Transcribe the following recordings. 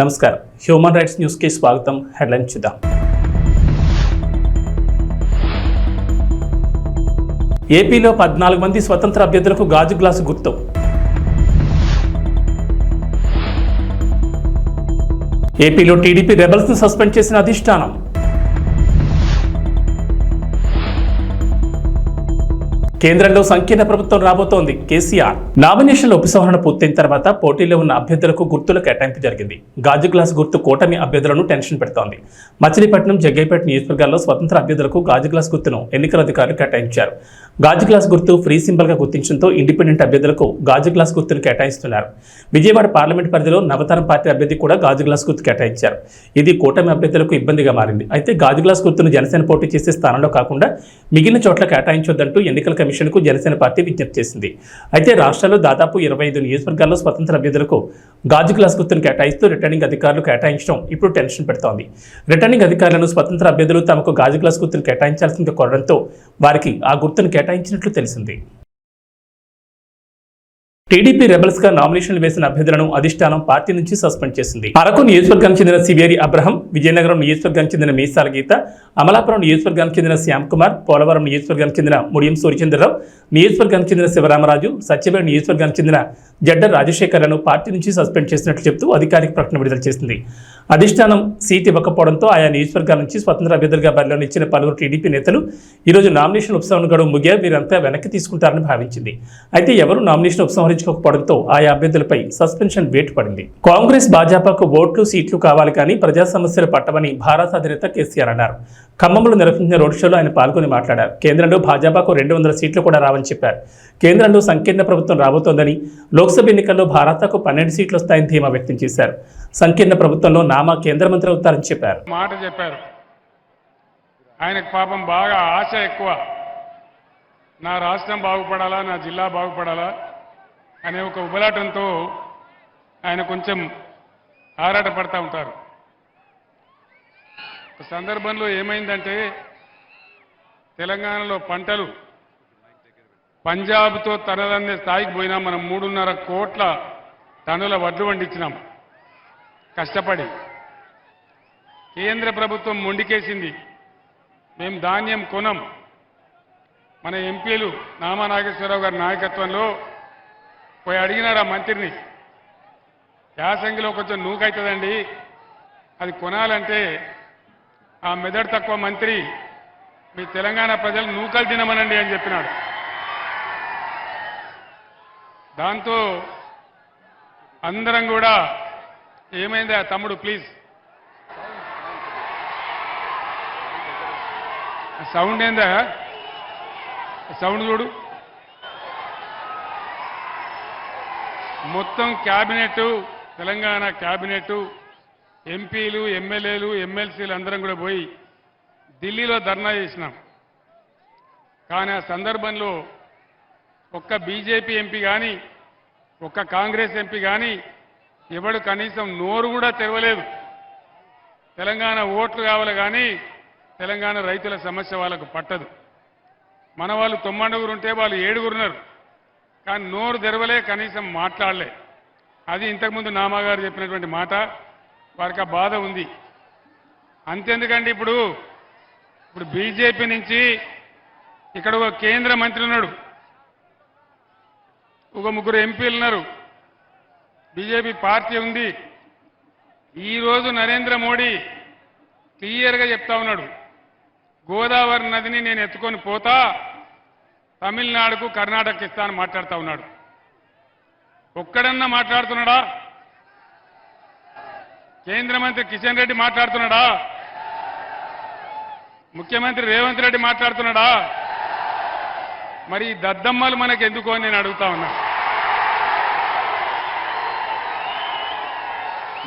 నమస్కారం. Human rights న్యూస్కి స్వాగతం. హెడ్లైన్ చూద్దాం. ఏపీలో పద్నాలుగు మంది స్వతంత్ర అభ్యర్థులకు గాజు గ్లాసు గుర్తు. ఏపీలో టీడీపీ రెబల్స్ను సస్పెండ్ చేసిన అధిష్టానం. కేంద్రంలో సంకీర్ణ ప్రభుత్వం రాబోతోంది. కేసీఆర్ నామినేషన్ల ఉపసంహరణ పూర్తయిన తర్వాత పోటీలో ఉన్న అభ్యర్థులకు గుర్తుల కేటాయింపు జరిగింది. గాజు గ్లాస్ గుర్తు కూటమి అభ్యర్థులను టెన్షన్ పెడుతోంది. మచిలీపట్నం జగ్గైపేట నియోజకవర్గాల్లో స్వతంత్ర అభ్యర్థులకు గాజు గ్లాస్ గుర్తును ఎన్నికల అధికారులు కేటాయించారు. గాజు గ్లాస్ గుర్తు ఫ్రీ సింబల్గా గుర్తించడంతో ఇండిపెండెంట్ అభ్యర్థులకు గాజు గ్లాస్ గుర్తును కేటాయిస్తున్నారు. విజయవాడ పార్లమెంట్ పరిధిలో నవతరం పార్టీ అభ్యర్థి కూడా గాజు గ్లాస్ గుర్తు కేటాయించారు. ఇది కూటమి అభ్యర్థులకు ఇబ్బందిగా మారింది. అయితే గాజు గ్లాస్ గుర్తును జనసేన పోటీ చేసే స్థానంలో కాకుండా మిగిలిన చోట్ల కేటాయించొద్దంటూ ఎన్నికల కమిషన్ కమిషన్కు జనసేన పార్టీ విజ్ఞప్తి చేసింది. అయితే రాష్ట్రంలో దాదాపు ఇరవై ఐదు నియోజకవర్గాల్లో స్వతంత్ర అభ్యర్థులకు గాజు గ్లాస్ గుర్తును కేటాయిస్తూ రిటర్నింగ్ అధికారులు కేటాయించడం ఇప్పుడు టెన్షన్ పెడుతోంది. రిటర్నింగ్ అధికారులను స్వతంత్ర అభ్యర్థులు తమకు గాజు గ్లాస్ గుర్తును కేటాయించాల్సింది కోరడంతో వారికి ఆ గుర్తును కేటాయించినట్లు తెలిసింది. టీడీపీ రెబల్స్గా నామినేషన్లు వేసిన అభ్యర్థులను అధిష్టానం పార్టీ నుంచి సస్పెండ్ చేసింది. అరకు నియోజకవర్గానికి చెందిన సివేరి అబ్రహం విజయనగరం నియోజకవర్గానికి చెందిన మీసాల గీత అమలాపురం నియోజకవర్గానికి చెందిన శ్యామ్ కుమార్ పోలవరం నియోజకవర్గానికి చెందిన ముడియం సూర్యచంద్రరావు నియోజకవర్గానికి చెందిన శివరామరాజు సత్యవేడు నియోజకవర్గానికి చెందిన జడ్డ రాజశేఖర్లను పార్టీ నుంచి సస్పెండ్ చేసినట్లు చెబుతూ అధికారిక ప్రకటన విడుదల చేసింది. అధిష్టానం సీట్ ఇవ్వకపోవడంతో ఆయా నియోజకవర్గాల నుంచి స్వతంత్ర అభ్యర్థులుగా బరిలో నిచ్చిన పలువురు టీడీపీ నేతలు ఈరోజు నామినేషన్ ఉపసంహరణ గడువు ముగియా వీరంతా వెనక్కి తీసుకుంటారని భావించింది. అయితే ఎవరు నామినేషన్ ఉపసంహరించుకోకపోవడంతో ఆయా అభ్యర్థులపై సస్పెన్షన్ వేటు పడింది కాంగ్రెస్ భాజపాకు ఓట్లు సీట్లు కావాలి కానీ ప్రజా సమస్యలు పట్టవని భారత అధినేత కేసీఆర్ అన్నారు. ఖమ్మంలో నిర్వహించిన రోడ్ షోలో ఆయన పాల్గొని మాట్లాడారు. కేంద్రంలో భాజపాకు రెండు వందల సీట్లు కూడా రావని చెప్పారు. కేంద్రంలో సంకీర్ణ ప్రభుత్వం రాబోతోందని లోక్సభ ఎన్నికల్లో భారతకు పన్నెండు సీట్లు వస్తాయని ధీమా వ్యక్తం చేశారు. సంకీర్ణ ప్రభుత్వంలో నామా కేంద్ర మంత్రి అవుతారని చెప్పారు. మాట చెప్పారు. ఆయనకు పాపం బాగా ఆశ ఎక్కువ. నా రాష్ట్రం బాగుపడాలా నా జిల్లా బాగుపడాలా అనే ఒక ఉబలాటంతో ఆయన కొంచెం ఆరాటపడతా ఉంటారు. సందర్భంలో ఏమైందంటే తెలంగాణలో పంటలు పంజాబ్తో తనదన్నే స్థాయికి పోయినా. మనం మూడున్నర కోట్ల టన్నుల వడ్లు వండించినాం కష్టపడి కేంద్ర ప్రభుత్వం మొండికేసింది. మేము ధాన్యం కొనం. మన ఎంపీలు నామా నాగేశ్వరరావు గారి నాయకత్వంలో పోయి అడిగినారు ఆ మంత్రిని యాసంగిలో కొంచెం నూకైతుందండి. అది కొనాలంటే ఆ మెదడు తక్కువ మంత్రి మీ తెలంగాణ ప్రజలు నూకలు తినమనండి అని చెప్పినాడు. దాంతో అందరం కూడా ఏమైందా తమ్ముడు ప్లీజ్ సౌండ్ ఏందా సౌండ్ చూడు. మొత్తం క్యాబినెట్ తెలంగాణ క్యాబినెట్ ఎంపీలు ఎమ్మెల్యేలు ఎమ్మెల్సీలు అందరం కూడా పోయి ఢిల్లీలో ధర్నా చేసినాం. కానీ ఆ సందర్భంలో ఒక్క బీజేపీ ఎంపీ కానీ ఒక్క కాంగ్రెస్ ఎంపీ కానీ ఎవడు కనీసం నోరు కూడా తెరవలేదు. తెలంగాణ ఓట్లు కావాలి కానీ తెలంగాణ రైతుల సమస్య వాళ్ళకు పట్టదు. మన వాళ్ళు తొమ్మండుగురు ఉంటే వాళ్ళు ఏడుగురున్నారు కానీ నోరు తెరవలే కనీసం మాట్లాడలే. అది ఇంతకుముందు నామాగారు చెప్పినటువంటి మాట. వారికి ఆ బాధ ఉంది. అంతెందుకండి ఇప్పుడు? ఇప్పుడు బీజేపీ నుంచి ఇక్కడ ఒక కేంద్ర మంత్రి ఉన్నాడు. ఒక ముగ్గురు ఎంపీలు ఉన్నారు. బీజేపీ పార్టీ ఉంది. ఈరోజు నరేంద్ర మోడీ క్లియర్గా చెప్తా ఉన్నాడు. గోదావరి నదిని నేను ఎత్తుకొని పోతా తమిళనాడుకు కర్ణాటక ఇస్తా అని మాట్లాడుతూ ఉన్నాడు. ఒక్కడన్నా మాట్లాడుతున్నాడా? కేంద్ర మంత్రి కిషన్ రెడ్డి మాట్లాడుతున్నాడా? ముఖ్యమంత్రి రేవంత్ రెడ్డి మాట్లాడుతున్నాడా? మరి ఈ దద్దమ్మలు మనకు ఎందుకు అని నేను అడుగుతా ఉన్నా.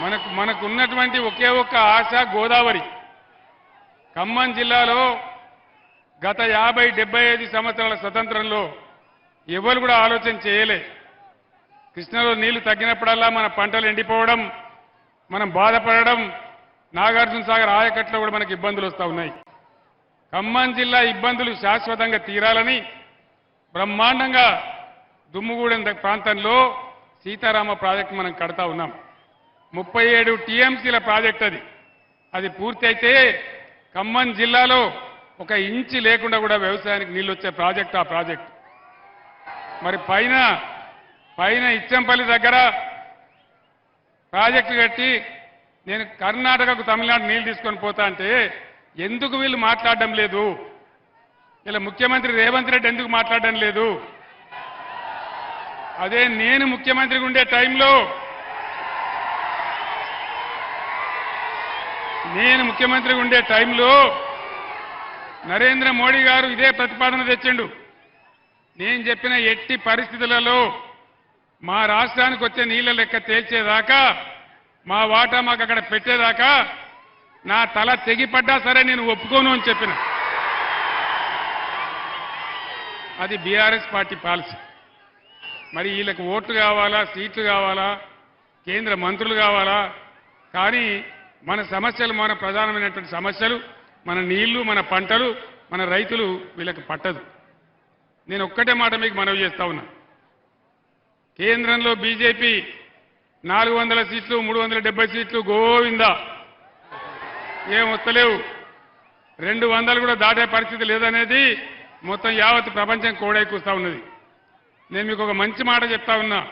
మనకు మనకు ఉన్నటువంటి ఒకే ఒక్క ఆశ గోదావరి. ఖమ్మం జిల్లాలో గత యాభై డెబ్బై ఐదు సంవత్సరాల స్వతంత్రంలో ఎవరు కూడా ఆలోచన చేయలే. కృష్ణలో నీళ్ళు తగ్గినప్పుడల్లా మన పంటలు ఎండిపోవడం మనం బాధపడడం నాగార్జున సాగర్ ఆయకట్లో కూడా మనకి ఇబ్బందులు వస్తూ ఉన్నాయి. ఖమ్మం జిల్లా ఇబ్బందులు శాశ్వతంగా తీరాలని బ్రహ్మాండంగా దుమ్ముగూడెం ప్రాంతంలో సీతారామ ప్రాజెక్టు మనం కడతా ఉన్నాం. ముప్పై ఏడు టీఎంసీల ప్రాజెక్ట్ అది. అది పూర్తయితే ఖమ్మం జిల్లాలో ఒక ఇంచి లేకుండా కూడా వ్యవసాయానికి నీళ్ళు వచ్చే ప్రాజెక్ట్ ఆ ప్రాజెక్ట్. మరి పైన పైన ఇచ్చంపల్లి దగ్గర ప్రాజెక్టు కట్టి నేను కర్ణాటకకు తమిళనాడు నీళ్ళు తీసుకొని పోతా అంటే ఎందుకు వీళ్ళు మాట్లాడడం లేదు? ఇలా ముఖ్యమంత్రి రేవంత్ రెడ్డి ఎందుకు మాట్లాడడం లేదు? అదే నేను ముఖ్యమంత్రిగా ఉండే టైంలో నేను ముఖ్యమంత్రిగా ఉండే టైంలో నరేంద్ర మోడీ గారు ఇదే ప్రతిపాదన తెచ్చిండు. నేను చెప్పిన ఎట్టి పరిస్థితులలో మా రాష్ట్రానికి వచ్చే నీళ్ళ లెక్క తేల్చేదాకా మా వాటా మాకు అక్కడ పెట్టేదాకా నా తల తెగిపడ్డా సరే నేను ఒప్పుకోను అని చెప్పిన. అది బీఆర్ఎస్ పార్టీ పాలసీ. మరి వీళ్ళకి ఓట్లు కావాలా సీట్లు కావాలా కేంద్ర మంత్రులు కావాలా కానీ మన సమస్యలు మన ప్రధానమైనటువంటి సమస్యలు మన నీళ్ళు మన పంటలు మన రైతులు వీళ్ళకి పట్టదు. నేను ఒక్కటే మాట మీకు మనవి చేస్తా ఉన్నా. కేంద్రంలో బీజేపీ నాలుగు వందల సీట్లు మూడు వందల డెబ్బై సీట్లు గోవిందా. ఏం వస్తలేవు. రెండు వందలు కూడా దాటే పరిస్థితి లేదనేది మొత్తం యావత్ ప్రపంచం కోడైకూస్తా ఉన్నది. నేను మీకు ఒక మంచి మాట చెప్తా ఉన్నా.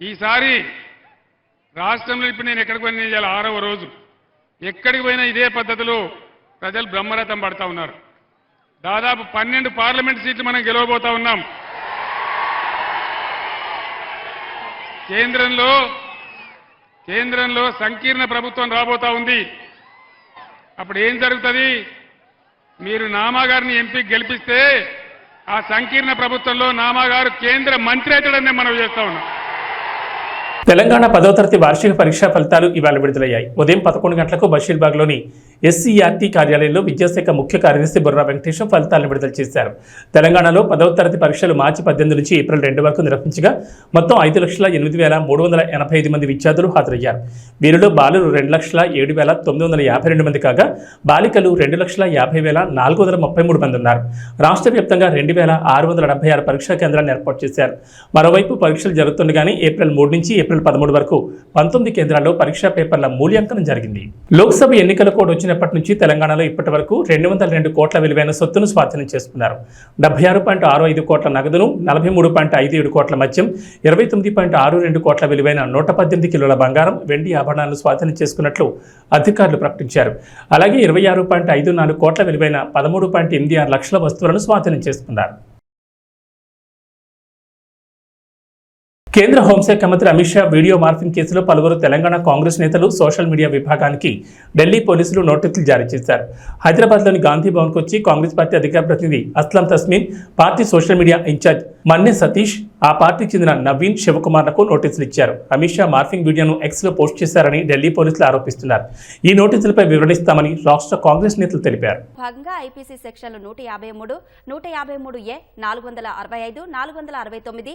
ఈసారి రాష్ట్రంలో ఇప్పుడు నేను ఎక్కడికి పోయినా ఇవాళ ఆరవ రోజు. ఎక్కడికి పోయినా ఇదే పద్ధతిలో ప్రజలు బ్రహ్మరథం పడతా ఉన్నారు. దాదాపు పన్నెండు పార్లమెంట్ సీట్లు మనం గెలవబోతా ఉన్నాం. కేంద్రంలో కేంద్రంలో సంకీర్ణ ప్రభుత్వం రాబోతా ఉంది. అప్పుడు ఏం జరుగుతుంది? మీరు నామాగారిని ఎంపీ గెలిపిస్తే ఆ సంకీర్ణ ప్రభుత్వంలో నామాగారు కేంద్ర మంత్రి అవుతాడని నేను మనవి చేస్తా ఉన్నాం. తెలంగాణ పదవ తరగతి వార్షిక పరీక్షా ఫలితాలు ఇవాళ విడుదలయ్యాయి. ఉదయం పదకొండు గంటలకు బషీర్బాగ్లోని ఎస్సీఆర్టీ కార్యాలయంలో విద్యాశాఖ ముఖ్య కార్యదర్శి బుర్రా వెంకటేశ్వర ఫలితాలను విడుదల చేశారు. తెలంగాణలో పదవ తరగతి పరీక్షలు మార్చి పద్దెనిమిది నుంచి ఏప్రిల్ రెండు వరకు నిర్వహించగా మొత్తం ఐదు లక్షల ఎనిమిది వేల మూడు వందల ఎనభై ఐదు మంది విద్యార్థులు హాజరయ్యారు. వీరిలో బాలురు రెండు లక్షల ఏడు వేల తొమ్మిది వందల యాభై రెండు మంది కాగా బాలికలు రెండు లక్షల యాభై వేల నాలుగు వందల ముప్పై మూడు మంది ఉన్నారు. రాష్ట్ర వ్యాప్తంగా రెండు వేల ఆరు వందల డెబ్బై ఆరు పరీక్షా కేంద్రాలను ఏర్పాటు చేశారు. మరోవైపు పరీక్షలు జరుగుతుండగానే ఏప్రిల్ మూడు నుంచి ఏప్రిల్ పదమూడు వరకు పంతొమ్మిది కేంద్రాల్లో పరీక్షా పేపర్ల మూల్యాంకనం జరిగింది. లోక్సభ ఎన్నికల కోడ్ వచ్చినప్పటి నుంచి తెలంగాణలో ఇప్పటి వరకు రెండు వందల రెండు కోట్ల విలువైన సొత్తును స్వాధీనం చేసుకున్నారు. డెబ్బై ఆరు పాయింట్ ఆరు ఐదు కోట్ల నగదును నలభై మూడు పాయింట్ ఐదు ఏడు కోట్ల మద్యం ఇరవై తొమ్మిది పాయింట్ ఆరు రెండు కోట్ల విలువైన నూట పద్దెనిమిది కిలోల బంగారం వెండి ఆభరణాలను స్వాధీనం చేసుకున్నట్లు అధికారులు ప్రకటించారు. అలాగే ఇరవై ఆరు పాయింట్ ఐదు నాలుగు కోట్ల విలువైన పదమూడు పాయింట్ ఎనిమిది ఆరు లక్షల వస్తువులను స్వాధీనం చేసుకున్నారు. కేంద్ర హోంశాఖ మంత్రి అమిత్ షా వీడియో మార్ఫింగ్ కేసులో పలువురు తెలంగాణ కాంగ్రెస్ నేతలు సోషల్ మీడియా విభాగానికి ఢిల్లీ పోలీసులు నోటీసులు జారీ చేశారు. హైదరాబాద్లోని గాంధీ భవన్కు వచ్చి కాంగ్రెస్ పార్టీ అధికార ప్రతినిధి Aslam Tasmin party social media incharge Manne Satish ఆ పార్టీకి చెందిన నవీన్ శివకుమార్లకు నోటీసులు ఇచ్చారు. అమిత్ షా మార్ఫింగ్ వీడియోను ఎక్స్లో పోస్ట్ చేశారని ఢిల్లీ పోలీసులు ఆరోపిస్తున్నారు. ఈ నోటీసులపై వివరణిస్తామని రాష్ట్ర కాంగ్రెస్ నేతలు తెలిపారు. భాగంగా ఐపీసీ సెక్షన్లు నూట యాభై మూడు నూట యాభై మూడు ఏ నాలుగు వందల అరవై ఐదు నాలుగు వందల అరవై తొమ్మిది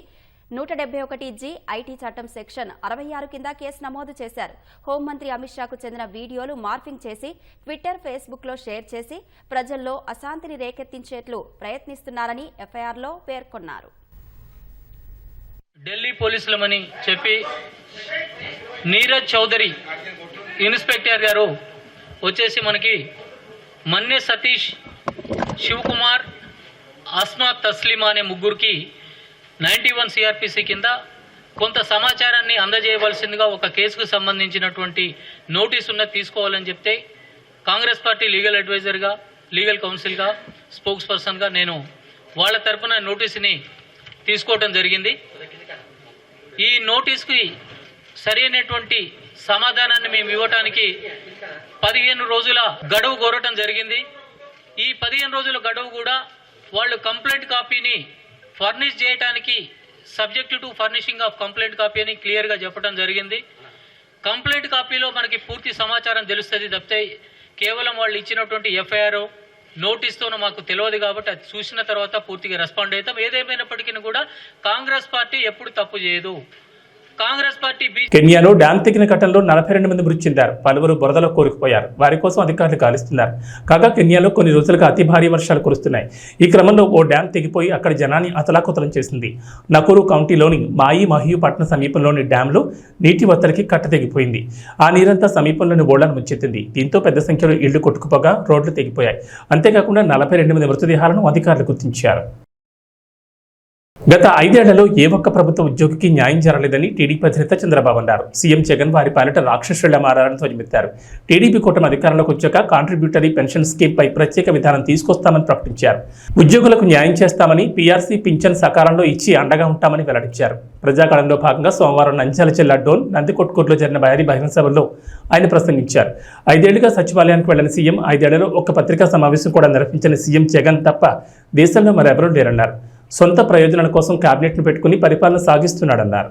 నూట డెబ్బై ఒకటి జి ఐటీ చట్టం సెక్షన్ అరవై ఆరు కింద కేసు నమోదు చేశారు. హోంమంత్రి అమిత్ షాకు చెందిన వీడియోలు మార్ఫింగ్ చేసి ట్విట్టర్ ఫేస్బుక్లో షేర్ చేసి ప్రజల్లో అశాంతిని రేకెత్తించేట్లు ప్రయత్నిస్తున్నారని ఎఫ్ఐఆర్లో పేర్కొన్నారు. ఢిల్లీ పోలీసులమని చెప్పి నీరజ్ చౌదరి ఇన్స్పెక్టర్ గారు వచ్చేసి మనకి మన్నె సతీష్ శివకుమార్ అస్మా తస్లిమా అనే ముగ్గురికి నైంటీ వన్ సిఆర్పిసి కింద కొంత సమాచారాన్ని అందజేయవలసిందిగా ఒక కేసుకు సంబంధించినటువంటి నోటీస్ ఉన్నది తీసుకోవాలని చెప్తే కాంగ్రెస్ పార్టీ లీగల్ అడ్వైజర్గా లీగల్ కౌన్సిల్గా స్పోక్స్ పర్సన్గా నేను వాళ్ళ తరపున నోటీసుని తీసుకోవడం జరిగింది. ఈ నోటీస్కి సరైనటువంటి సమాధానాన్ని మేము ఇవ్వటానికి పదిహేను రోజుల గడువు కోరటం జరిగింది. ఈ పదిహేను రోజుల గడువు కూడా వాళ్ళు కంప్లైంట్ కాపీని ఫర్నిష్ చేయడానికి subject to furnishing of complaint copy అని క్లియర్గా చెప్పడం జరిగింది. కంప్లైంట్ కాపీలో మనకి పూర్తి సమాచారం తెలుస్తుంది తప్పితే కేవలం వాళ్ళు ఇచ్చినటువంటి ఎఫ్ఐఆర్ నోటీస్తోనూ మాకు తెలియదు కాబట్టి అది చూసిన తర్వాత పూర్తిగా రెస్పాండ్ అవుతాం. ఏదేమైనప్పటికీ కూడా కాంగ్రెస్ పార్టీ ఎప్పుడు తప్పు చేయదు. కాంగ్రెస్ పార్టీ కెన్యాలో డ్యాం తెగిన ఘటనలో నలభై రెండు మంది మృతి చెందారు పలువురు బురదలో కోరుకుపోయారు. వారి కోసం అధికారులు గాలిస్తున్నారు. కాగా కెన్యాలో కొన్ని రోజులుగా అతి భారీ వర్షాలు కురుస్తున్నాయి. ఈ క్రమంలో ఓ డ్యాం తెగిపోయి అక్కడ జనాన్ని అతలాకుతలం చేసింది. నకూరు కౌంటీలోని మాయి మహియు పట్టణ సమీపంలోని డ్యాంలో నీటి ఒత్తడికి కట్ట తెగిపోయింది. ఆ నీరంతా సమీపంలోని ఓళ్ళను ముంచెత్తింది. దీంతో పెద్ద సంఖ్యలో ఇళ్ళు కొట్టుకుపోగా రోడ్లు తెగిపోయాయి. అంతేకాకుండా నలభై రెండు మంది మృతదేహాలను అధికారులు గుర్తించారు. గత ఐదేళ్ళలో ఏ ఒక్క ప్రభుత్వ ఉద్యోగికి న్యాయం జరగలేదని టీడీపీ అధినేత చంద్రబాబు అన్నారు. సీఎం జగన్ వారి పాలిట రాక్షసుల మారాలని ధ్వజమెత్తారు. టీడీపీ కూటమి అధికారంలోకి వచ్చాక కాంట్రిబ్యూటరీ పెన్షన్ స్కీమ్ పై ప్రత్యేక విధానం తీసుకొస్తామని ప్రకటించారు. ఉద్యోగులకు న్యాయం చేస్తామని పీఆర్సీ పింఛన్ సకాలంలో ఇచ్చి అండగా ఉంటామని వెల్లడించారు. ప్రజాకాలంలో భాగంగా సోమవారం నంద్యాల జిల్లా డోన్ నందికొట్కూరులో జరిగిన భారీ బహిరంగ సభలో ఆయన ప్రసంగించారు. ఐదేళ్ళుగా సచివాలయానికి వెళ్ళిన సీఎం ఐదేళ్ళలో ఒక్క పత్రికా సమావేశం కూడా నిర్వహించిన సీఎం జగన్ తప్ప దేశంలో మరెవరూ లేరన్నారు. సొంత ప్రయోజనాల కోసం కేబినెట్ను పెట్టుకుని పరిపాలన సాగిస్తున్నాడన్నారు.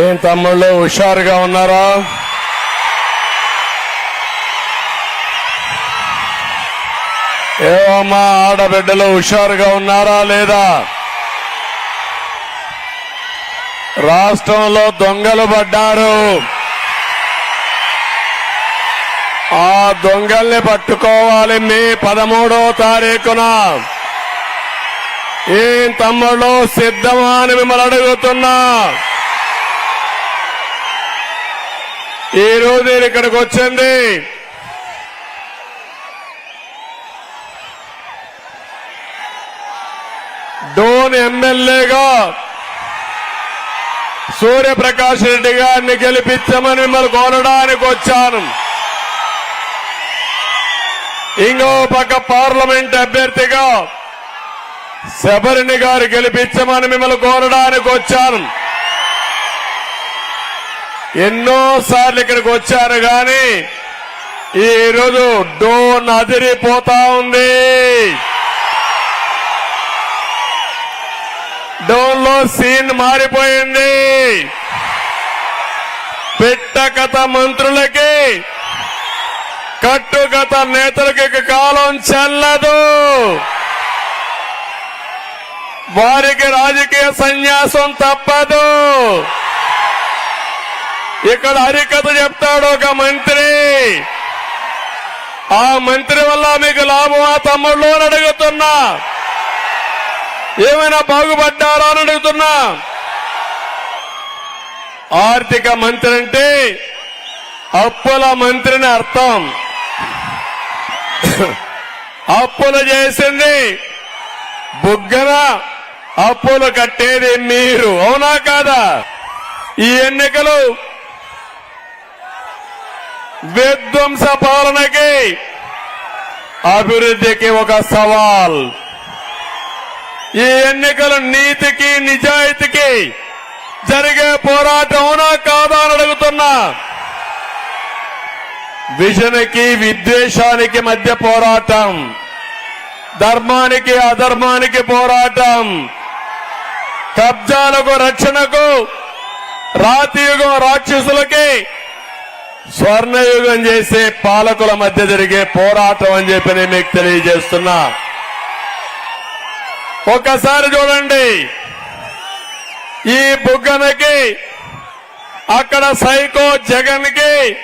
ఏం తమ్ముళ్ళు హుషారుగా ఉన్నారా? ఏవమ్మా ఆడబిడ్డలు హుషారుగా ఉన్నారా లేదా? రాష్ట్రంలో దొంగలు పడ్డారు. ఆ దొంగల్ని పట్టుకోవాలి మే పదమూడో తారీఖున. ఏం తమ్ముళ్ళు సిద్ధమా అని మిమ్మల్ని అడుగుతున్నా. ఈ రోజు నేను ఇక్కడికి వచ్చింది. డోన్ ఎమ్మెల్యేగా సూర్యప్రకాష్ రెడ్డి గారిని గెలిపించమని మిమ్మల్ని కోరడానికి వచ్చాను. ఇంకో పక్క పార్లమెంట్ అభ్యర్థిగా శబరిని గారు గెలిపించమని మిమ్మల్ని కోరడానికి వచ్చాను. ఎన్నో సార్లు ఇక్కడికి వచ్చారు గాని ఈ రోజు డోన్ అదిరిపోతా ఉంది. డోన్లో సీన్ మారిపోయింది. పెట్టకథ మంత్రులకి కట్టుకథ నేతలకి కాలం చెల్లదు వారికి రాజకీయ సన్యాసం తప్పదు. ఇక్కడ హరికథ చెప్తాడు ఒక మంత్రి. ఆ మంత్రి వల్ల మీకు లాభమా తమ్ముళ్ళు అని అడుగుతున్నా. ఏమైనా బాగుపడ్డారా అని అడుగుతున్నా. ఆర్థిక మంత్రి అంటే అప్పుల మంత్రిని అర్థం. అప్పులు చేసింది బుగ్గన అప్పులు కట్టేది మీరు. అవునా కాదా? ఈ ఎన్నికలు విధ్వంస పాలనకి అభివృద్ధికి ఒక సవాల్. ఈ ఎన్నికలు నీతికి నిజాయితీకి జరిగే పోరాటం అవునా కాదా అని అడుగుతున్నా. విజనకి విద్వేషానికి మధ్య పోరాటం. ధర్మానికి అధర్మానికి పోరాటం. కబ్జాలకు రక్షణకు రాతియుగం రాక్షసులకి స్వర్ణయుగం చేసే పాలకుల మధ్య జరిగే పోరాటం అని చెప్పి నేను మీకు తెలియజేస్తున్నా. ఒక్కసారి చూడండి. ఈ బుగ్గనకి అక్కడ సైకో జగన్కి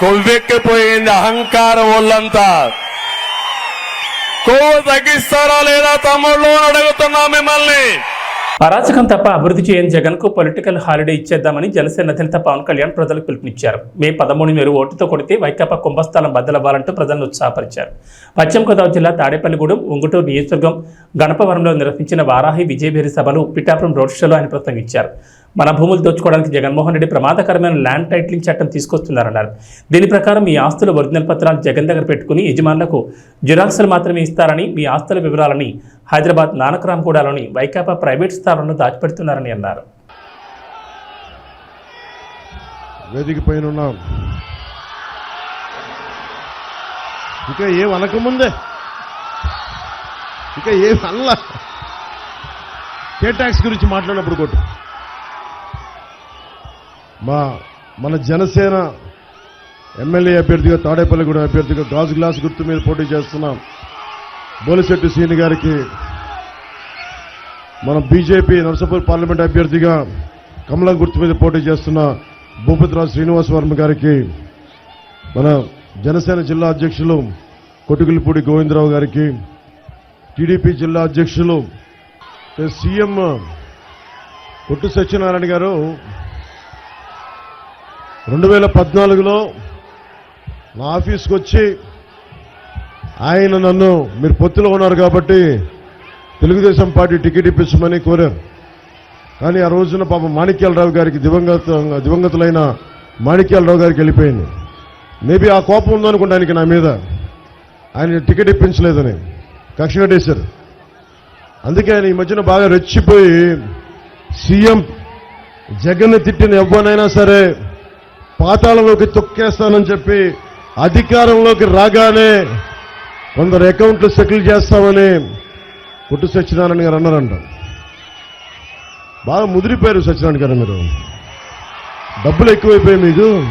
కొవ్వెక్కిపోయింది అహంకారం ఒళ్ళంతా. కొవ్వు తగ్గిస్తారా లేదా తమ్ముళ్ళు అడుగుతున్నా మిమ్మల్ని. అరాచకం తప్ప అభివృద్ధి చేయని జగన్కు పొలిటికల్ హాలిడే ఇచ్చేద్దామని జనసేన అధినేత పవన్ కళ్యాణ్ ప్రజలకు పిలుపునిచ్చారు. మే పదమూడు మీరు ఓటుతో కొడితే వైకాపా కుంభస్థలం బద్దలవ్వాలంటూ ప్రజలను ఉత్సాహపరిచారు. పశ్చిమ గోదావరి జిల్లా తాడేపల్లిగూడెం ఉంగుటూరు నియోజకవర్గం గణపవరంలో నిర్వహించిన వారాహి విజయభేరి సభలు పిఠాపురం రోడ్ షోలో ఆయన ప్రసంగించారు. మన భూములు దోచుకోవడానికి జగన్మోహన్ రెడ్డి ప్రమాదకరమైన ల్యాండ్ టైటిలింగ్ చట్టం తీసుకొస్తున్నారన్నారు. దీని ప్రకారం మీ ఆస్తుల ఒరిజినల్ పత్రాలు జగన్ దగ్గర పెట్టుకుని యజమానులకు జిరాక్సులు మాత్రమే ఇస్తారని మీ ఆస్తుల వివరాలని హైదరాబాద్ నానక్రామ్గూడలోని వైకాపా ప్రైవేట్ స్థానంలో దాచిపెడుతున్నారని అన్నారు. వేదిక పైన ఉన్నాం. ఇంకా ఏం అనకముందే ఇంకా ఏం అనలా కే ట్యాక్స్ గురించి మాట్లాడినప్పుడు కొట్టు. మా మన జనసేన ఎమ్మెల్యే అభ్యర్థిగా తాడేపల్లిగూడ అభ్యర్థిగా గాజు గ్లాస్ గుర్తు మీద పోటీ చేస్తున్నాం. బోలిశెట్టి సీని గారికి మన బీజేపీ నర్సపూర్ పార్లమెంట్ అభ్యర్థిగా కమలం గుర్తు మీద పోటీ చేస్తున్న భూపతిరాజు శ్రీనివాస్ వర్మ గారికి మన జనసేన జిల్లా అధ్యక్షులు కొట్టుకులపూడి గోవిందరావు గారికి టీడీపీ జిల్లా అధ్యక్షులు సీఎం కొట్టు సత్యనారాయణ గారు రెండు వేల పద్నాలుగులో నా ఆఫీస్కి వచ్చి ఆయన నన్ను మీరు పొత్తులో ఉన్నారు కాబట్టి తెలుగుదేశం పార్టీ టికెట్ ఇప్పించమని కోరారు. కానీ ఆ రోజున పాప మాణిక్యాలరావు గారికి దివంగత దివంగతులైన మాణిక్యాలరావు గారికి వెళ్ళిపోయింది. మేబీ ఆ కోపం ఉందనుకుంటా ఆయనకి నా మీద ఆయన టికెట్ ఇప్పించలేదని కక్ష కట్టేశారు. అందుకే ఆయన ఈ మధ్యన బాగా రెచ్చిపోయి సీఎం జగన్ తిట్టిన ఎవ్వనైనా సరే పాతాళంలోకి తొక్కేస్తానని చెప్పి అధికారంలోకి రాగానే కొందరు అకౌంట్లు సెటిల్ చేస్తామని పుట్టు సత్యనారాయణ గారు అన్నారంట. బాగా ముదిరిపోయారు సత్యనారాయణ గారు మీరు డబ్బులు ఎక్కువైపోయాయి మీకు.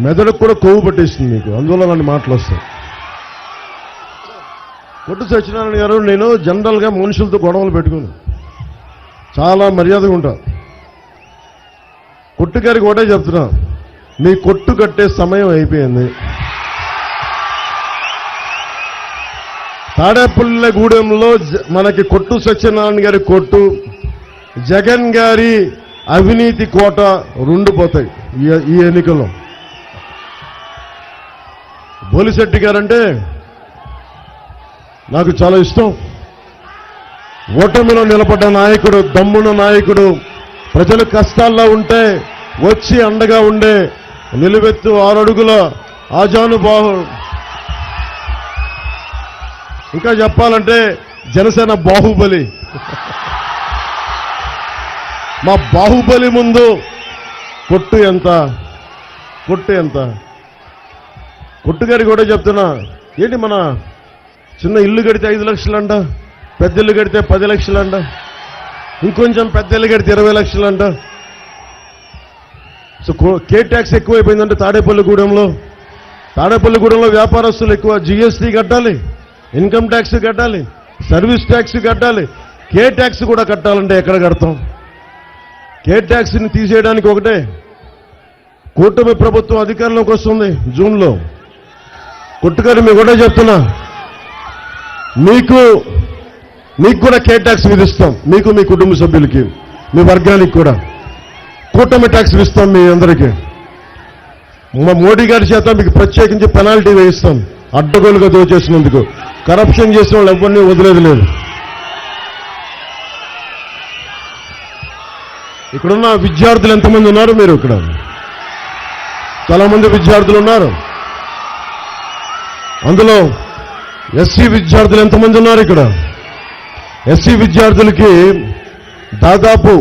మెదడుకు కూడా కొవ్వు పట్టేసింది మీకు. అందువల్ల అలాంటి మాటలు వస్తాయి. కొట్టు సత్యనారాయణ గారు నేను జనరల్గా మనుషులతో గొడవలు పెట్టుకుని. చాలా మర్యాదగా ఉంటాను కొట్టు గారికి ఒకటే చెప్తున్నా. మీ కొట్టు కట్టే సమయం అయిపోయింది. తాడేపల్లిగూడెంలో జ- మనకి కొట్టు సత్యనారాయణ గారి కొట్టు జగన్ గారి అవినీతి కోట రెండు పోతాయి ఈ- ఈ ఎన్నికల్లో. బోలిశెట్టి గారంటే నాకు చాలా ఇష్టం. ఓటమిలో నిలబడ్డ నాయకుడు దమ్మున నాయకుడు ప్రజలు కష్టాల్లో ఉంటే వచ్చి అండగా ఉండే నిలువెత్తు ఆరడుగుల ఆజానుబాహు. ఇంకా చెప్పాలంటే జనసేన బాహుబలి. మా బాహుబలి ముందు కొట్టు ఎంత? కొట్టు ఎంత? కొట్టుగారికి కూడా చెప్తున్నా ఏంటి మన చిన్న ఇల్లు కడితే ఐదు లక్షలంట పెద్ద ఇల్లు కడితే పది లక్షలంట? ఇంకొంచెం పెద్ద ఇల్లు కడితే ఇరవై అంట. సో కో- కే ట్యాక్స్ ఎక్కువైపోయిందంటే తాడేపల్లిగూడెంలో. తాడేపల్లిగూడెంలో వ్యాపారస్తులు ఎక్కువ జిఎస్టీ కట్టాలి ఇన్కమ్ ట్యాక్స్ కట్టాలి సర్వీస్ ట్యాక్స్ కట్టాలి. కే ట్యాక్స్ కూడా కట్టాలంటే ఎక్కడ కడతాం? కే ట్యాక్స్ని తీసేయడానికి ఒకటే. కూటమి ప్రభుత్వం అధికారంలోకి వస్తుంది జూన్లో. కొట్టుకని మీకు కూడా చెప్తున్నా. మీకు మీకు కూడా కే ట్యాక్స్ విధిస్తాం. మీకు మీ కుటుంబ సభ్యులకి మీ వర్గానికి కూడా. కూటమి ట్యాక్స్ విధిస్తాం మీ అందరికీ. మా మోడీ గారి చేత మీకు ప్రత్యేకించి పెనాల్టీ వేయిస్తాం. అడ్డగోలుగా దోచేసినందుకు. కరప్షన్ చేసిన వాళ్ళు ఎవరిని వదిలేదు లేదు. ఇక్కడున్న విద్యార్థులు ఎంతమంది ఉన్నారు మీరు ఇక్కడ? చాలా మంది విద్యార్థులు ఉన్నారు. అందులో ఎస్సీ విద్యార్థులు ఎంతమంది ఉన్నారు ఇక్కడ? ఎస్సీ విద్యార్థులకి దాదాపు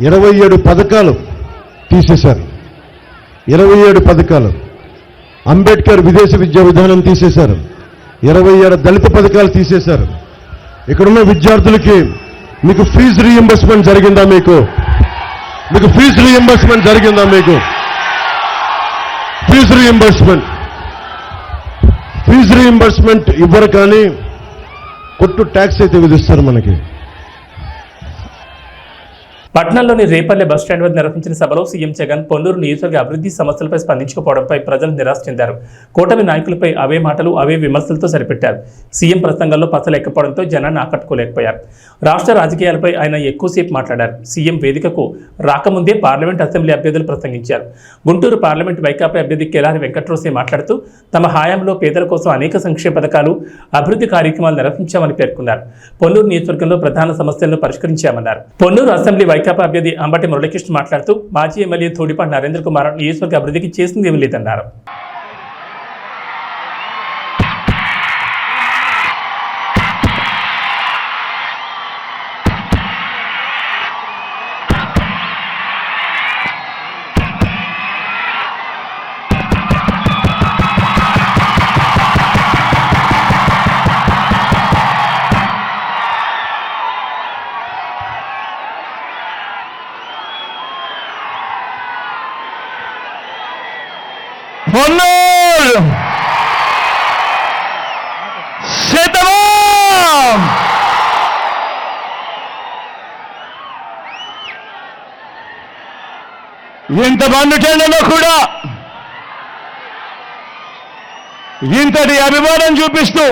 ఇరవై ఏడు పథకాలు తీసేశారు. ఇరవై ఏడు పథకాలు. అంబేద్కర్ విదేశీ విద్యా విధానం తీసేశారు. ఇరవై ఏడు దళిత పథకాలు తీసేశారు. ఇక్కడున్న విద్యార్థులకి మీకు ఫీజు రీఎంబర్స్మెంట్ జరిగిందా మీకు? మీకు ఫీజు రీఎంబర్స్మెంట్ జరిగిందా మీకు? ఫీజు రీఎంబర్స్మెంట్ ఫీజు రీఎంబర్స్మెంట్ ఇవ్వరు కానీ కొట్టు ట్యాక్స్ అయితే విధిస్తారు మనకి. పట్నంలోని రేపల్లె బస్టాండ్ వద్ద నిర్వహించిన సభలో సీఎం జగన్ పొన్నూరు నియోజకవర్గ అభివృద్ధి సమస్యలపై స్పందించకపోవడంపై ప్రజలు నిరాశ చెందారు. కూటమి నాయకులపై అవే మాటలు అవే విమర్శలతో సరిపెట్టారు. సీఎం ప్రసంగంలో పచ్చలేకపోవడంతో జనాన్ని ఆకట్టుకోలేకపోయారు. రాష్ట్ర రాజకీయాలపై ఆయన ఎక్కువసేపు మాట్లాడారు. సీఎం వేదికకు రాకముందే పార్లమెంట్ అసెంబ్లీ అభ్యర్థులు ప్రసంగించారు. గుంటూరు పార్లమెంట్ వైకాపా అభ్యర్థి కెలారి వెంకట్రోసే మాట్లాడుతూ తమ హయాంలో పేదల కోసం అనేక సంక్షేమ పథకాలు అభివృద్ధి కార్యక్రమాలు నిర్వహించామని పేర్కొన్నారు. పొన్నూరు నియోజకవర్గంలో ప్రధాన సమస్యలను పరిష్కరించామన్నారు. పొన్నూరు అసెంబ్లీ వైకాపా అభ్యర్థి అంబటి మురళీకృష్ణ మాట్లాడుతూ మాజీ ఎమ్మెల్యే తోడిపాటి నరేంద్ర కుమార్ నియోజకవర్గ అభివృద్ధికి చేసింది ఏమీ లేదన్నారు. పొన్నూరు శతమా! ఇంత బండుటండలో కూడా ఇంతటి అభిమానం చూపిస్తూ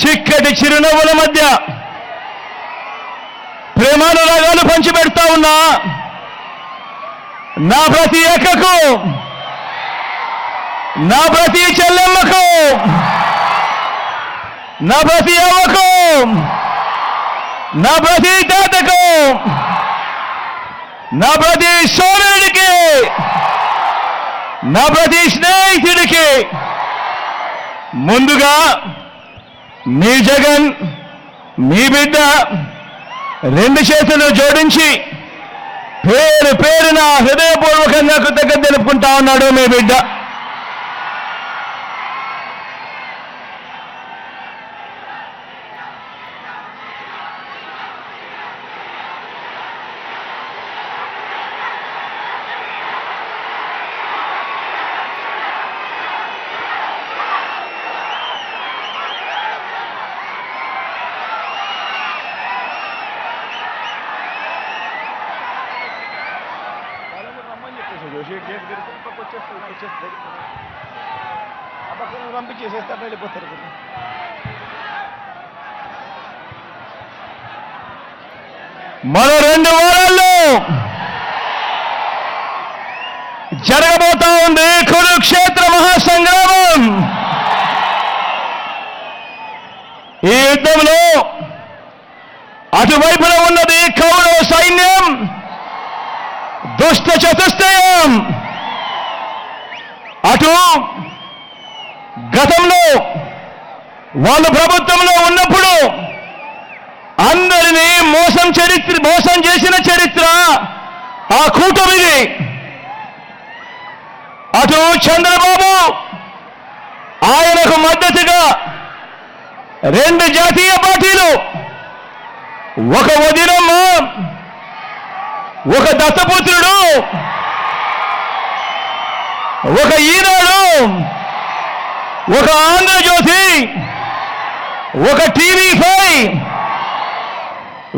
చిక్కటి చిరునవ్వుల మధ్య ప్రేమానురాగాలు పంచిపెడతా ఉన్నా. నా ప్రతి అక్కకు నా ప్రతి చెల్లెమ్మకు నా ప్రతి అవ్వకు నా ప్రతి తాతకు నా ప్రతి సోదరుడికి నా ప్రతి స్నేహితుడికి ముందుగా మీ జగన్ మీ బిడ్డ రెండు చేతులు జోడించి పేరు పేరున హృదయపూర్వకంగా కృతజ్ఞత తెలుపుకుంటా ఉన్నాడు మీ బిడ్డ పంపించేసేస్తే వెళ్ళిపోతారు మరో రెండు వారాల్లో జరగబోతా ఉంది కురుక్షేత్ర మహాసంగ్రామం ఈ యుద్ధంలో అటువైపున ఉన్నది కౌరవ సైన్యం దుష్ట చతుష్టయం. అటు గతంలో వాళ్ళు ప్రభుత్వంలో ఉన్నప్పుడు అందరినీ మోసం చరిత్ర మోసం చేసిన చరిత్ర ఆ కూటమిది. అటు చంద్రబాబు ఆయనకు మద్దతుగా రెండు జాతీయ పార్టీలు. ఒక వదినమ్మ ఒక దత్తపుత్రుడు ఒక ఈనాడు ఒక ఆంధ్రజ్యోతి ఒక టీవీ ఫైవ్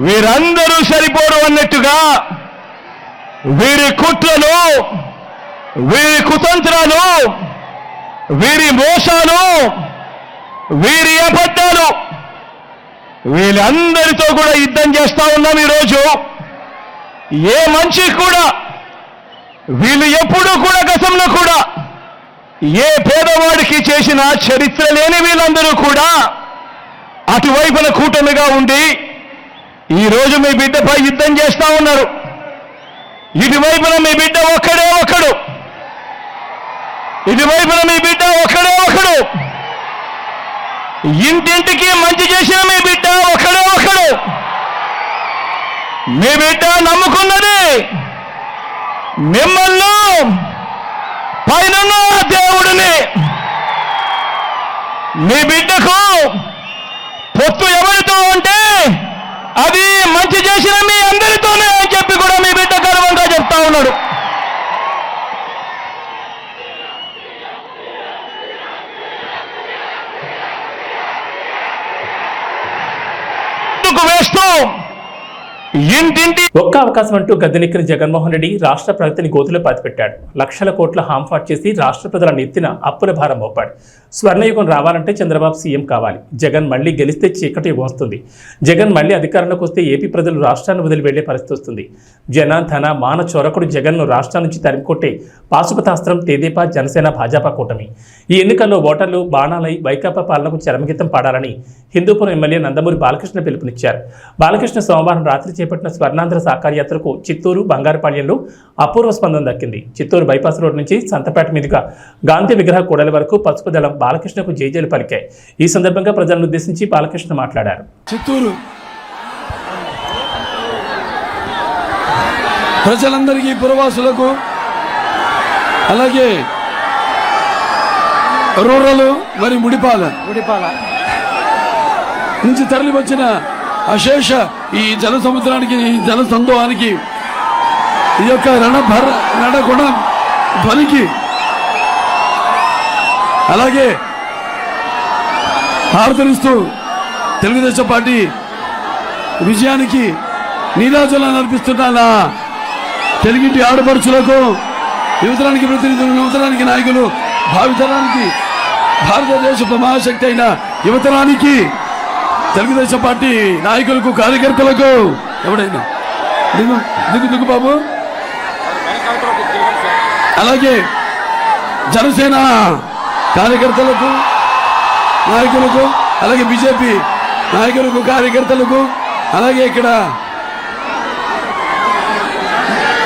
వీరందరూ సరిపోరు అన్నట్టుగా వీరి కుట్రలు వీరి కుతంత్రాలు వీరి మోసాలు వీరి అబద్ధాలు వీళ్ళందరితో కూడా యుద్ధం చేస్తా ఉన్నాం ఈరోజు. ఏ మనిషి కూడా వీళ్ళు ఎప్పుడూ కూడా గతంలో కూడా ఏ పేదవాడికి చేసిన చరిత్ర లేని వీళ్ళందరూ కూడా అటువైపున కూటమిగా ఉండి ఈ రోజు మీ బిడ్డపై యుద్ధం చేస్తా ఉన్నారు. ఇటువైపున మీ బిడ్డ ఒక్కడే ఒక్కడు. ఇటువైపున మీ బిడ్డ ఒక్కడే ఒకడు ఇంటింటికి మంచి చేసిన మీ బిడ్డ ఒక్కడే ఒకడు. మీ బిడ్డ నమ్ముకున్నది మిమ్మల్ని పైన దేవుడిని. మీ బిడ్డకు పొత్తు ఎవరితో ఉంటే అది మంచి చేసిన మీ అందరితోనే అని చెప్పి కూడా మీ బిడ్డ గర్వంగా చెప్తా ఉన్నాడు. ఒక్క అవకాశం అంటూ గద్దెనెక్కిన జగన్మోహన్ రెడ్డి రాష్ట్ర ప్రగతిని గోతులో పాతిపెట్టాడు. లక్షల కోట్ల హాంఫాట్ చేసి రాష్ట్ర ప్రజల నెత్తిన అప్పుల భారం మోపాడు. స్వర్ణయుగం రావాలంటే చంద్రబాబు సీఎం కావాలి. జగన్ మళ్ళీ గెలిస్తే చీకటి యుగం వస్తుంది. జగన్ మళ్ళీ అధికారంలోకి వస్తే ఏపీ ప్రజలు రాష్ట్రాన్ని వదిలి వెళ్ళే పరిస్థితి వస్తుంది. జన ధన మాన చొరకుడు జగన్ను రాష్ట్రం నుంచి తరిమికొట్టే పాశుపతాస్త్రం తెదేపా జనసేన భాజపా కూటమి. ఈ ఎన్నికల్లో ఓటర్లు బాణాలై వైకాపా పాలనకు చరమగీతం పాడాలని హిందూపురం ఎమ్మెల్యే నందమూరి బాలకృష్ణ పిలుపునిచ్చారు. బాలకృష్ణ సోమవారం రాత్రి చేపట్టిన స్వర్ణాంధ్ర సాకార యాత్రకు చిత్తూరు బంగారుపాళ్యంలో అపూర్వ స్పందన దక్కింది. చిత్తూరు బైపాస్ రోడ్ నుంచి సంతపేట మీదుగా గాంధీ విగ్రహ కూడలి వరకు పసుపు దళం బాలకృష్ణకు జేజేలు పలికాయి. ఈ సందర్భంగా ప్రజలను ఉద్దేశించి బాలకృష్ణ మాట్లాడారు. చిత్తూరు. ప్రజలందరికీ పురవాసులకు అలాగే రూరల్ మరి ముడిపాల. గుడిపాల నుంచి తరలి వచ్చిన అశేష ఈ జల సముద్రానికి ఈ జల సందోహానికి ఈ యొక్క రణభర రణగుణ ధ్వనికి అలాగే ఆదరిస్తూ తెలుగుదేశం పార్టీ విజయానికి నీరాజులను అర్పిస్తున్న నా తెలుగింటి ఆడపడుచులకు యువతరానికి ప్రతినిధులు యువతరానికి నాయకులు భావితరానికి భారతదేశ మహాశక్తి అయిన యువతరానికి తెలుగుదేశం పార్టీ నాయకులకు కార్యకర్తలకు. ఎవడైనా? దిగు దిగు దిగు బాబు. అలాగే జనసేన కార్యకర్తలకు నాయకులకు అలాగే బీజేపీ నాయకులకు కార్యకర్తలకు అలాగే ఇక్కడ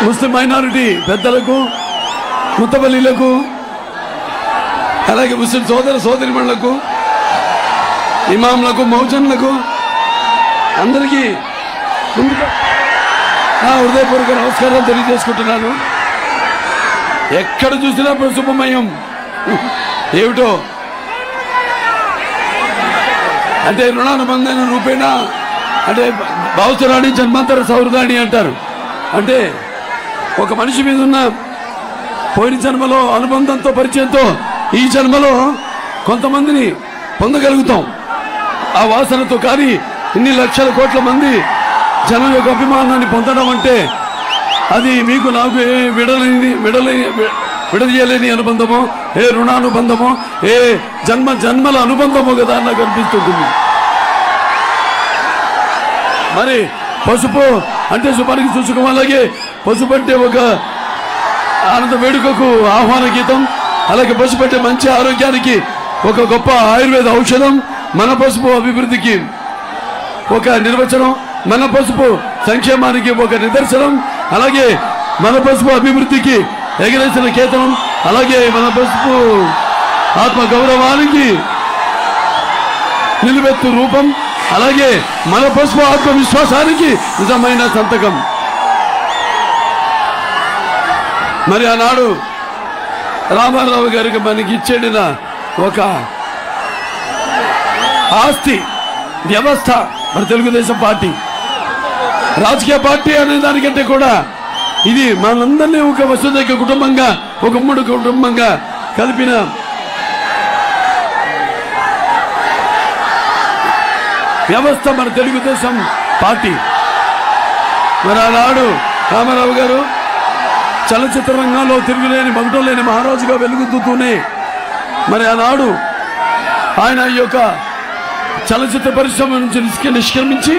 ముస్లిం మైనారిటీ పెద్దలకు ముత్తపల్లిలకు అలాగే ముస్లిం సోదర సోదరిమణులకు ఇమాంలకు మౌజన్లకు అందరికీ ముందుగా నా హృదయపూర్వక నమస్కారాలు తెలియజేసుకుంటున్నాను. ఎక్కడ చూసినా ప్రశుభమయం ఏమిటో? అంటే రుణానుబంధన రూపేణ అంటే భావసురాణి జన్మాంతర సౌహృదాన్ని అంటారు. అంటే ఒక మనిషి మీద ఉన్న పోయిన జన్మలో అనుబంధంతో పరిచయంతో ఈ జన్మలో కొంతమందిని పొందగలుగుతాం. ఆ వాసనతో కానీ ఇన్ని లక్షల కోట్ల మంది జనం యొక్క అభిమానాన్ని పొందడం అంటే అది మీకు నాకు ఏ విడలేని విడలే విడదీయలేని అనుబంధమో ఏ రుణానుబంధమో ఏ జన్మ జన్మల అనుబంధమో కదా నాకు అనిపిస్తుంటుంది. మరి పసుపు అంటే శుభానికి సూచకం అలాగే పసుపు అంటే ఒక ఆనంద వేడుకకు ఆహ్వాన గీతం అలాగే పసుపు అంటే మంచి ఆరోగ్యానికి ఒక గొప్ప ఆయుర్వేద ఔషధం మన పసుపు అభివృద్ధికి ఒక నిర్వచనం మన పసుపు సంక్షేమానికి ఒక నిదర్శనం అలాగే మన పసుపు అభివృద్ధికి ఎగరేసిన కేతనం అలాగే మన పసుపు ఆత్మ గౌరవానికి నిలువెత్తు రూపం అలాగే మన పసుపు ఆత్మవిశ్వాసానికి నిజమైన సంతకం. మరి ఆనాడు రామారావు గారికి మనకి ఇచ్చేడిన ఒక ఆస్తి వ్యవస్థ మన తెలుగుదేశం పార్టీ. రాజకీయ పార్టీ అనే దానికంటే కూడా ఇది మనందరినీ ఒక వసుదైక కుటుంబంగా ఒక ఉమ్మడి కుటుంబంగా కలిపిన వ్యవస్థ మన తెలుగుదేశం పార్టీ. మరి ఆనాడు రామారావు గారు చలచిత్ర రంగంలో తిరుగులేని మగటం లేని మహారాజుగా వెలుగుతూనే మరి ఆనాడు ఆయన ఈ యొక్క చలచిత్ర పరిశ్రమ నుంచి నిష్క్రమించి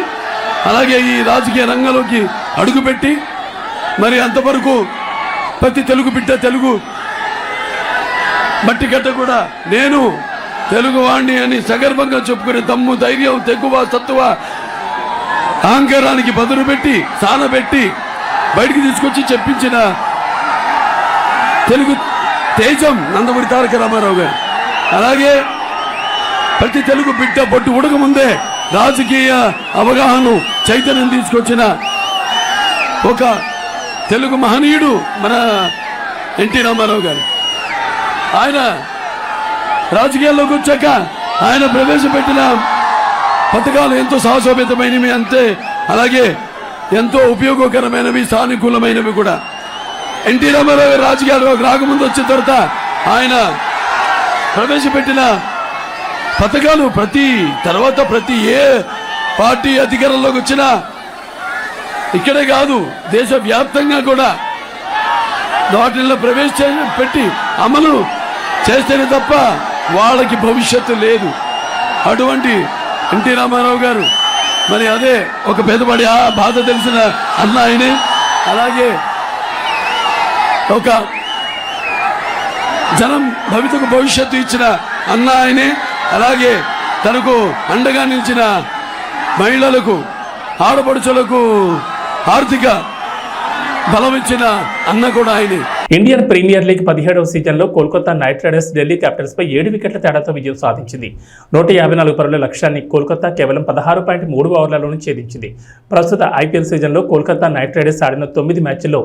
అలాగే ఈ రాజకీయ రంగంలోకి అడుగుపెట్టి మరి అంతవరకు ప్రతి తెలుగు బిడ్డ తెలుగు మట్టి గడ్డ కూడా నేను తెలుగు వాణ్ణి అని సగర్భంగా చెప్పుకునే దమ్ము ధైర్యం తెగువ సత్తువ అహంకారానికి బదులు పెట్టి సానబెట్టి బయటికి తీసుకొచ్చి చెప్పించిన తెలుగు తేజం నందమూరి తారక రామారావు గారు. అలాగే ప్రతి తెలుగు బిడ్డ బొట్టు ఉడకముందే రాజకీయ అవగాహన చైతన్యం తీసుకొచ్చిన ఒక తెలుగు మహనీయుడు మన ఎన్టీ రామారావు గారు. ఆయన రాజకీయాల్లోకి వచ్చాక ఆయన ప్రవేశపెట్టిన పథకాలు ఎంతో సాహసోపేతమైనవి అంతే అలాగే ఎంతో ఉపయోగకరమైనవి సానుకూలమైనవి కూడా. ఎన్టీ రామారావు గారు రాజకీయాల్లోకి రాకముందు వచ్చిన తర్వాత ఆయన ప్రవేశపెట్టిన పథకాలు ప్రతి తర్వాత ప్రతి ఏ పార్టీ అధికారంలోకి వచ్చినా ఇక్కడే కాదు దేశవ్యాప్తంగా కూడా వాటిల్లో ప్రవేశ పెట్టి అమలు చేస్తేనే తప్ప వాళ్ళకి భవిష్యత్తు లేదు. అటువంటి ఎన్టీ రామారావు గారు మరి అదే ఒక పెద్దవాడి ఆ బాధ తెలిసిన అన్న ఆయనే అలాగే ఒక జనం భవితకు భవిష్యత్తు ఇచ్చిన అన్న ఆయనే అలాగే తనకు అండగా నిలిచిన మహిళలకు ఆడపడుచులకు ఆర్థిక బలమిచ్చిన అన్న కూడా ఆయనే. ఇండియన్ ప్రీమియర్ లీగ్ పదిహేడవ సీజన్లో Kolkata Knight Riders Delhi Capitals పై ఏడు వికెట్ల తేడాతో విజయం సాధించింది. నూట యాభై నాలుగు పరుల లక్ష్యాన్ని కోల్కతా కేవలం పదహారు పాయింట్ మూడు ఓవర్లలోనే ఛేదించింది. ప్రస్తుత ఐపీఎల్ సీజన్లో కోల్కతా నైట్ రైడర్స్ ఆడిన తొమ్మిది మ్యాచ్ల్లో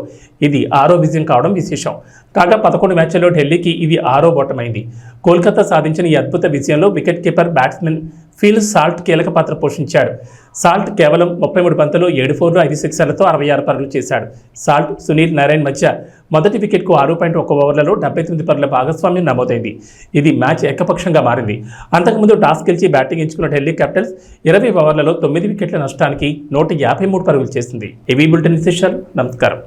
ఇది ఆరో విజయం కావడం విశేషం. కాగా పదకొండు మ్యాచ్ల్లో ఢిల్లీకి ఇది ఆరో ఓటమైంది. కోల్కతా సాధించిన ఈ అద్భుత విజయంలో wicket keeper batsman Phil Salt కీలక పాత్ర పోషించాడు. సాల్ట్ కేవలం ముప్పై మూడు బంతులు ఏడు ఫోర్లు ఐదు సిక్సర్లతో అరవై ఆరు పరుగులు చేశాడు. సాల్ట్ సునీల్ నారాయణ్ మధ్య మొదటి వికెట్కు ఆరు పాయింట్ ఒక ఓవర్లలో డెబ్బై తొమ్మిది పరుల భాగస్వామ్యం నమోదైంది. ఇది మ్యాచ్ ఏకపక్షంగా మారింది. అంతకుముందు టాస్ గెలిచి బ్యాటింగ్ ఎంచుకున్న ఢిల్లీ క్యాపిటల్స్ ఇరవై ఓవర్లలో తొమ్మిది వికెట్ల నష్టానికి నూట యాభై మూడు పరుగులు చేసింది. ఇవి బులెటిన్ విశేషాలు. నమస్కారం.